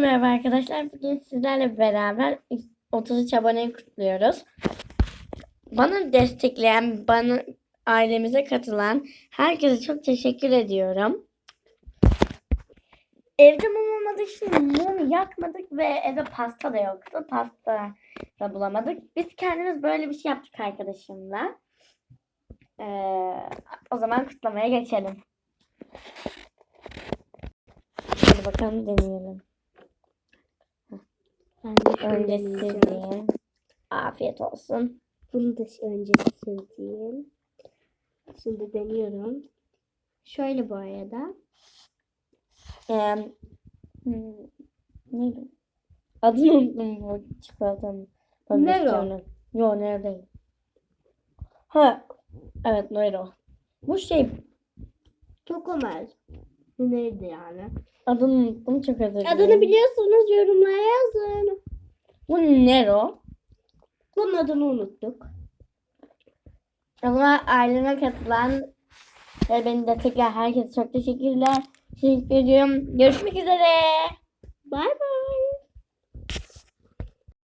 Merhaba arkadaşlar. Bugün sizlerle beraber 33 aboneyi kutluyoruz. Bana destekleyen, bana ailemize katılan herkese çok teşekkür ediyorum. Evde mum olmadığı için mum yakmadık ve evde pasta da yoktu. Pasta da bulamadık. Biz kendimiz böyle bir şey yaptık arkadaşımla. Ee, o zaman kutlamaya geçelim. Hadi bakalım deneyelim. Ben de Önce sileyim. Afiyet olsun. Bunu da önce sileyim. Şimdi deniyorum. Şöyle bu arada. Ee, hmm, neydi? Adını unuttum bu çikolatanın. Nero. Yo Nero değil. Ha. Evet Nero. Bu şey Tokomel. Bu neydi yani? adını unuttum çok özür dilerim. Adını biliyorsunuz yazın. Bu Nero. Bunun adını unuttuk. O zaman aileme katılan ve beni destekleyen herkese çok teşekkürler. Teşekkür ediyorum. Görüşmek üzere. Bay bay.